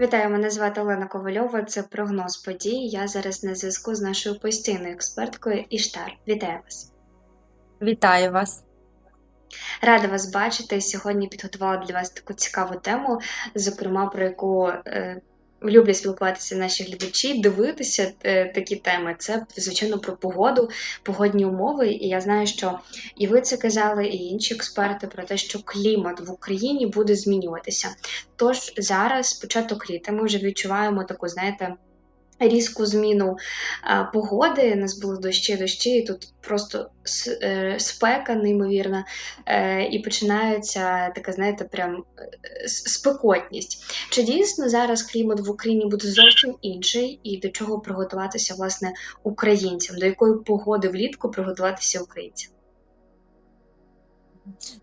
Вітаю, мене звати Олена Ковальова. Це прогноз подій. Я зараз на зв'язку з нашою постійною експерткою Іштар. Вітаю вас. Вітаю вас. Рада вас бачити. Сьогодні підготувала для вас таку цікаву тему, зокрема про яку е, люблять спілкуватися наші глядачі, дивитися е, такі теми. Це звичайно про погоду, погодні умови. І я знаю, що і ви це казали, і інші експерти про те, що клімат в Україні буде змінюватися. Тож зараз, початок літа, ми вже відчуваємо таку, знаєте. Різку зміну погоди, у нас були дощі, дощі, і тут просто е, спека неймовірна, е, і починається така, знаєте, прям е, спекотність. Чи дійсно зараз клімат в Україні буде зовсім інший, і до чого приготуватися власне українцям? До якої погоди влітку приготуватися українцям?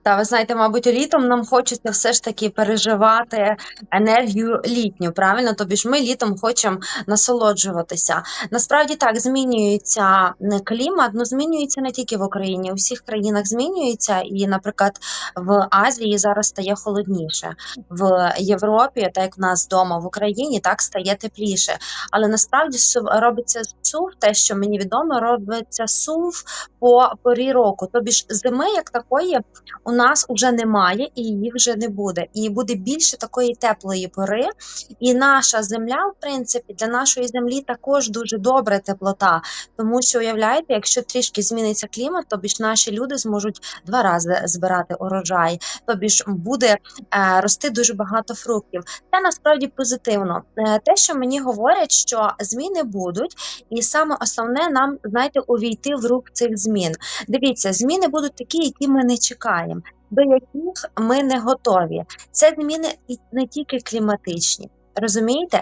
Та ви знаєте, мабуть, літом нам хочеться все ж таки переживати енергію літню. Правильно, тобі ж ми літом хочемо насолоджуватися. Насправді так змінюється не клімат, ну змінюється не тільки в Україні, у всіх країнах змінюється. І, наприклад, в Азії зараз стає холодніше. В Європі, так як в нас вдома в Україні, так стає тепліше. Але насправді робиться сув, те, що мені відомо, робиться сув по порі року. Тобі ж зими як такої у нас вже немає і її вже не буде. І буде більше такої теплої пори. І наша земля, в принципі, для нашої землі також дуже добра теплота. Тому що уявляєте, якщо трішки зміниться клімат, тобі ж наші люди зможуть два рази збирати урожай. Тобі ж буде е, рости дуже багато фруктів. Це насправді позитивно. Е, те, що мені говорять, що зміни будуть, і саме основне нам знаєте увійти в рух цих змін. Дивіться, зміни будуть такі, які ми не чекаємо, до яких ми не готові. Це зміни не тільки кліматичні. Розумієте?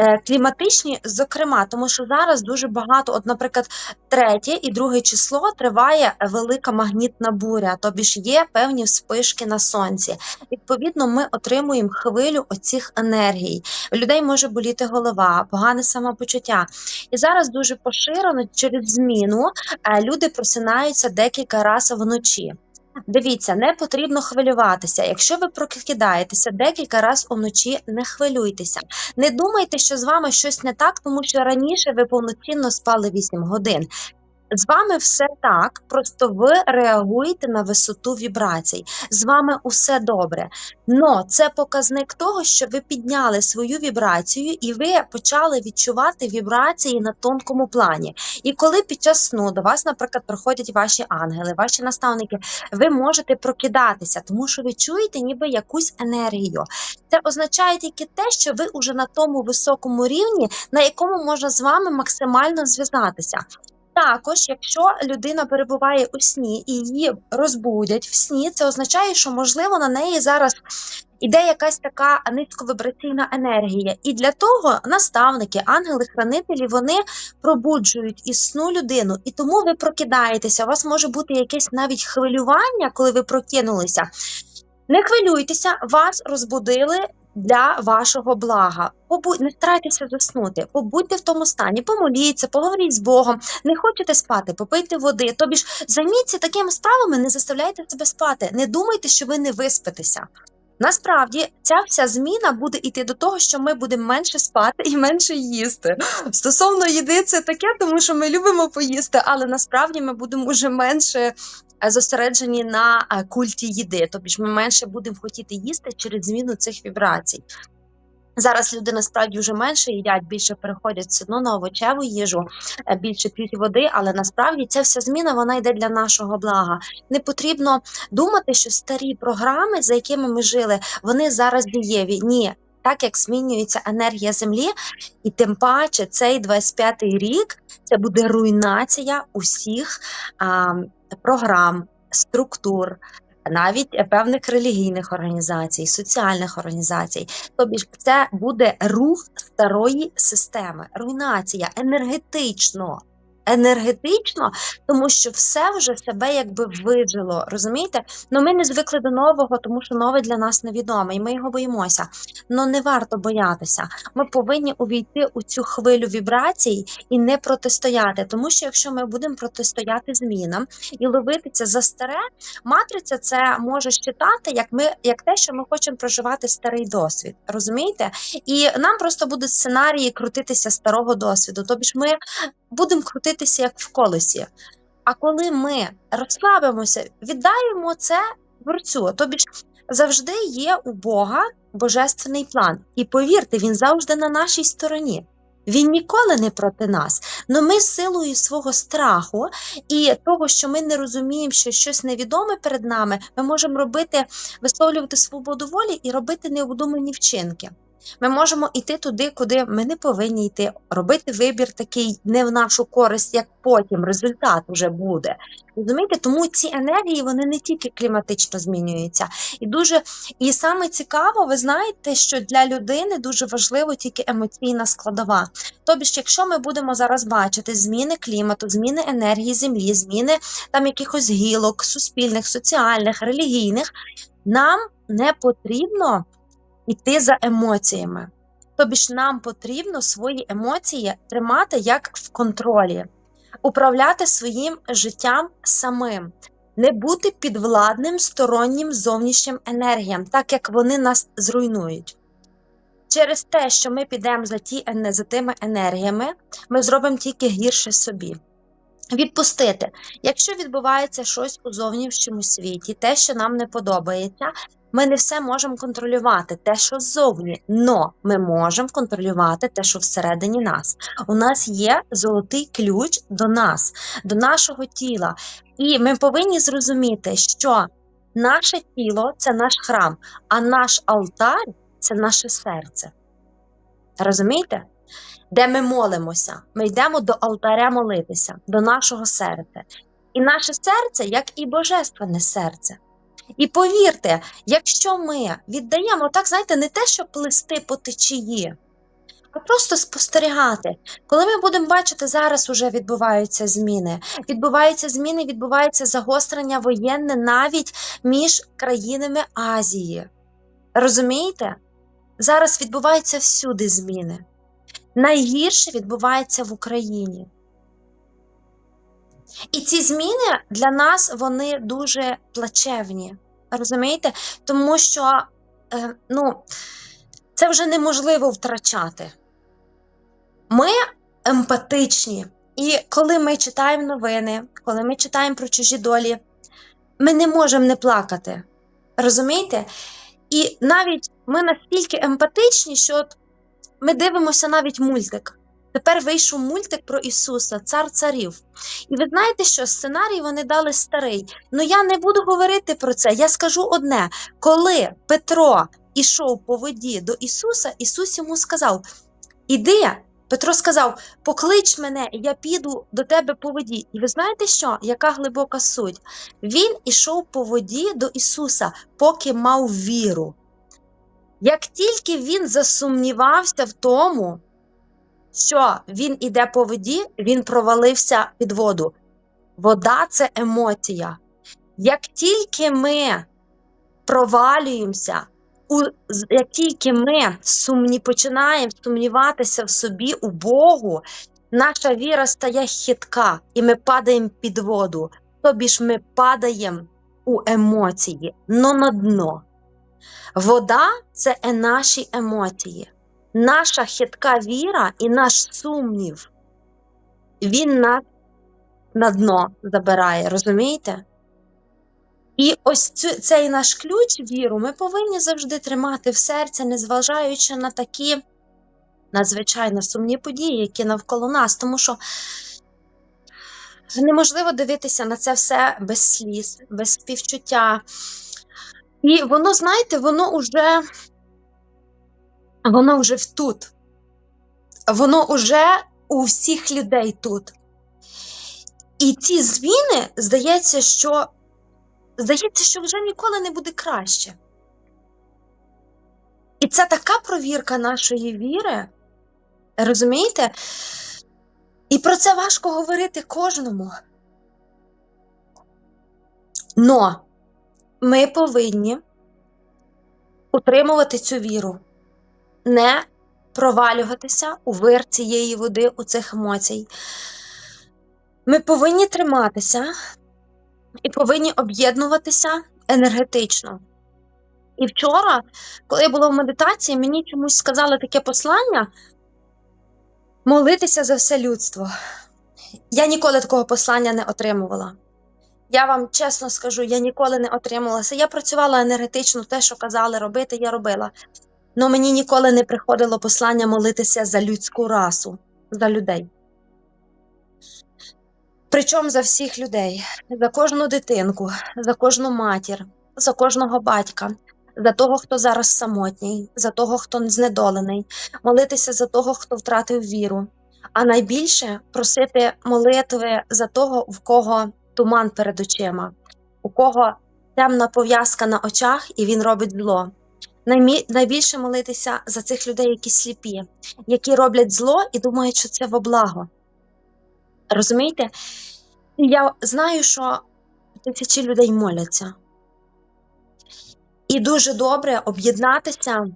Е, Кліматичні, зокрема, тому що зараз дуже багато, от, наприклад, третє і друге число триває велика магнітна буря, тобі ж є певні вспишки на сонці. Відповідно, ми отримуємо хвилю оцих енергій. У людей може боліти голова, погане самопочуття. І зараз дуже поширено через зміну е, люди просинаються декілька разів вночі. Дивіться, не потрібно хвилюватися. Якщо ви прокидаєтеся декілька разів уночі, не хвилюйтеся. Не думайте, що з вами щось не так, тому що раніше ви повноцінно спали 8 годин. З вами все так, просто ви реагуєте на висоту вібрацій. З вами усе добре. Но це показник того, що ви підняли свою вібрацію і ви почали відчувати вібрації на тонкому плані. І коли під час сну до вас, наприклад, приходять ваші ангели, ваші наставники, ви можете прокидатися, тому що ви чуєте ніби якусь енергію. Це означає тільки те, що ви вже на тому високому рівні, на якому можна з вами максимально зв'язатися. Також, якщо людина перебуває у сні і її розбудять в сні, це означає, що можливо на неї зараз іде якась така низьковібраційна енергія. І для того наставники, ангели-хранителі, вони пробуджують із сну людину, і тому ви прокидаєтеся. У вас може бути якесь навіть хвилювання, коли ви прокинулися. Не хвилюйтеся, вас розбудили для вашого блага. Побудь, не старайтеся заснути, побудьте в тому стані, помоліться, поговоріть з Богом. Не хочете спати, попийте води. Тобі ж займіться такими справами, не заставляйте себе спати. Не думайте, що ви не виспитеся. Насправді ця вся зміна буде йти до того, що ми будемо менше спати і менше їсти. Стосовно їди, це таке, тому що ми любимо поїсти, але насправді ми будемо вже менше е, зосереджені на е, культі їди. Тобто ми менше будемо хотіти їсти через зміну цих вібрацій. Зараз люди насправді вже менше їдять, більше переходять все одно на овочеву їжу, е, більше п'ють води, але насправді ця вся зміна вона йде для нашого блага. Не потрібно думати, що старі програми, за якими ми жили, вони зараз дієві. Ні. Так як змінюється енергія землі, і тим паче цей 25-й рік це буде руйнація усіх а, програм, структур, навіть певних релігійних організацій, соціальних організацій. Тобі ж це буде рух старої системи, руйнація енергетично. Енергетично, тому що все вже себе якби вижило. Розумієте? Ну ми не звикли до нового, тому що нове для нас невідоме, і ми його боїмося. Ну не варто боятися. Ми повинні увійти у цю хвилю вібрацій і не протистояти. Тому що якщо ми будемо протистояти змінам і ловитися за старе, матриця це може считати як ми як те, що ми хочемо проживати старий досвід. Розумієте? І нам просто будуть сценарії крутитися старого досвіду. Тобі ж ми будемо крутитися як в колесі. А коли ми розслабимося, віддаємо це творцю, тобі ж завжди є у Бога божественний план. І повірте, він завжди на нашій стороні. Він ніколи не проти нас. Но ми силою свого страху і того, що ми не розуміємо, що щось невідоме перед нами, ми можемо робити, висловлювати свободу волі і робити необдумані вчинки. Ми можемо йти туди, куди ми не повинні йти, робити вибір такий не в нашу користь, як потім результат вже буде. Розумієте, тому ці енергії вони не тільки кліматично змінюються, і дуже і саме цікаво, ви знаєте, що для людини дуже важливо тільки емоційна складова. Тобі ж, якщо ми будемо зараз бачити зміни клімату, зміни енергії землі, зміни там якихось гілок, суспільних, соціальних, релігійних, нам не потрібно йти за емоціями. Тобі ж нам потрібно свої емоції тримати як в контролі, управляти своїм життям самим, не бути підвладним стороннім зовнішнім енергіям, так як вони нас зруйнують. Через те, що ми підемо за, ті, за тими енергіями, ми зробимо тільки гірше собі. Відпустити, якщо відбувається щось у зовнішньому світі, те, що нам не подобається, ми не все можемо контролювати, те, що ззовні, но ми можемо контролювати те, що всередині нас. У нас є золотий ключ до нас, до нашого тіла. І ми повинні зрозуміти, що наше тіло це наш храм, а наш алтар це наше серце. Розумієте? Де ми молимося, ми йдемо до алтаря молитися, до нашого серця. І наше серце, як і божественне серце. І повірте, якщо ми віддаємо так, знаєте, не те, щоб плисти по течії, а просто спостерігати. Коли ми будемо бачити, зараз вже відбуваються зміни. Відбуваються зміни, відбувається загострення воєнне навіть між країнами Азії. Розумієте? Зараз відбуваються всюди зміни. Найгірше відбувається в Україні. І ці зміни для нас вони дуже плачевні. Розумієте? Тому що е, ну, це вже неможливо втрачати. Ми емпатичні. І коли ми читаємо новини, коли ми читаємо про чужі долі, ми не можемо не плакати. Розумієте? І навіть ми настільки емпатичні, що от ми дивимося навіть мультик. Тепер вийшов мультик про Ісуса, цар царів. І ви знаєте, що сценарій вони дали старий. Ну я не буду говорити про це. Я скажу одне: коли Петро ішов по воді до Ісуса, Ісус йому сказав: Іди. Петро сказав: Поклич мене, я піду до тебе по воді. І ви знаєте що? Яка глибока суть? Він ішов по воді до Ісуса, поки мав віру. Як тільки він засумнівався в тому, що він іде по воді, він провалився під воду. Вода це емоція. Як тільки ми провалюємося, у, як тільки ми сумні, починаємо сумніватися в собі у Богу, наша віра стає хитка, і ми падаємо під воду. Тобі ж ми падаємо у емоції, но на дно. Вода це е наші емоції. Наша хитка віра і наш сумнів, він нас на дно забирає, розумієте? І ось цю, цей наш ключ віру ми повинні завжди тримати в серці, незважаючи на такі надзвичайно сумні події, які навколо нас, тому що неможливо дивитися на це все без сліз, без співчуття. І воно, знаєте, воно вже воно вже тут. Воно вже у всіх людей тут. І ці зміни, здається, що здається, що вже ніколи не буде краще. І це така провірка нашої віри. Розумієте? І про це важко говорити кожному. Но ми повинні утримувати цю віру, не провалюватися у вир цієї води, у цих емоцій. Ми повинні триматися і повинні об'єднуватися енергетично. І вчора, коли я була в медитації, мені чомусь сказали таке послання молитися за все людство. Я ніколи такого послання не отримувала. Я вам чесно скажу, я ніколи не отримувалася. Я працювала енергетично, те, що казали робити, я робила. Але мені ніколи не приходило послання молитися за людську расу, за людей. Причому за всіх людей, за кожну дитинку, за кожну матір, за кожного батька, за того, хто зараз самотній, за того, хто знедолений, молитися за того, хто втратив віру. А найбільше просити молитви за того, в кого туман перед очима, у кого темна пов'язка на очах, і він робить зло. Найбільше молитися за цих людей, які сліпі, які роблять зло і думають, що це во благо. Розумієте? Я знаю, що тисячі людей моляться. І дуже добре об'єднатися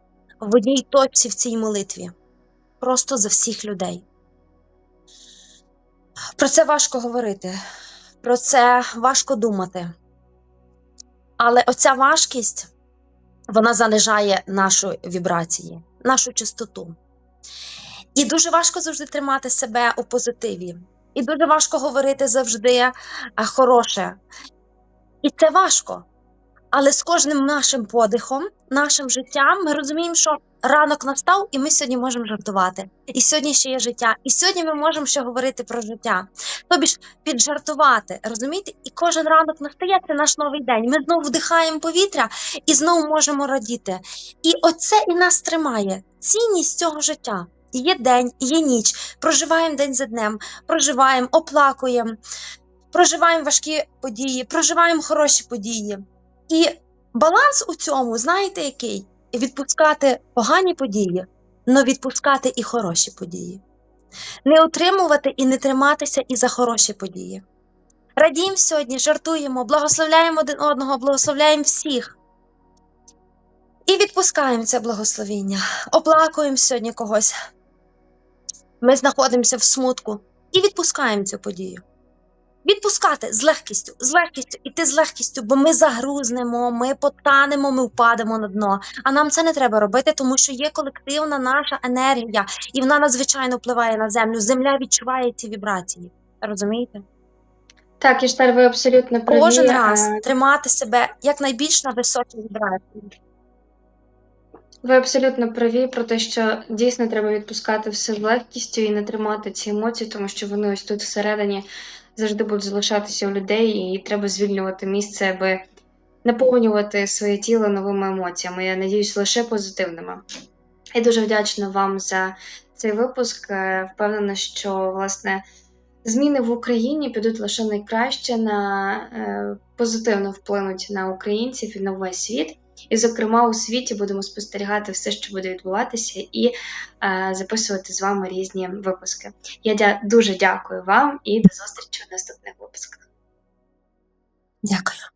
в одній точці в цій молитві. Просто за всіх людей. Про це важко говорити, про це важко думати. Але оця важкість вона занижає нашу вібрації, нашу чистоту. І дуже важко завжди тримати себе у позитиві. І дуже важко говорити завжди е, хороше. І це важко. Але з кожним нашим подихом, нашим життям, ми розуміємо, що ранок настав, і ми сьогодні можемо жартувати. І сьогодні ще є життя. І сьогодні ми можемо ще говорити про життя. Тобі ж піджартувати, розумієте? І кожен ранок настає, це наш новий день. Ми знову вдихаємо повітря і знову можемо радіти. І оце і нас тримає цінність цього життя. Є день, є ніч. Проживаємо день за днем, проживаємо, оплакуємо, проживаємо важкі події, проживаємо хороші події. І баланс у цьому, знаєте, який? Відпускати погані події, але відпускати і хороші події. Не утримувати і не триматися і за хороші події. Радіємо сьогодні, жартуємо, благословляємо один одного, благословляємо всіх. І відпускаємо це благословіння, оплакуємо сьогодні когось. Ми знаходимося в смутку і відпускаємо цю подію. Відпускати з легкістю, з легкістю, іти з легкістю, бо ми загрузнемо, ми потанемо, ми впадемо на дно. А нам це не треба робити, тому що є колективна наша енергія, і вона надзвичайно впливає на землю. Земля відчуває ці вібрації. Розумієте? Так, Іштар, ви абсолютно праві. Кожен раз тримати себе якнайбільш на високій вібрації. Ви абсолютно праві про те, що дійсно треба відпускати все з легкістю і не тримати ці емоції, тому що вони ось тут всередині завжди будуть залишатися у людей, і треба звільнювати місце, аби наповнювати своє тіло новими емоціями. Я надіюсь, лише позитивними. Я дуже вдячна вам за цей випуск. Е, Впевнена, що власне зміни в Україні підуть лише найкраще на е, позитивно вплинуть на українців і на весь світ. І, зокрема, у світі будемо спостерігати все, що буде відбуватися, і е, записувати з вами різні випуски. Я дя- дуже дякую вам і до зустрічі у наступних випусках. Дякую.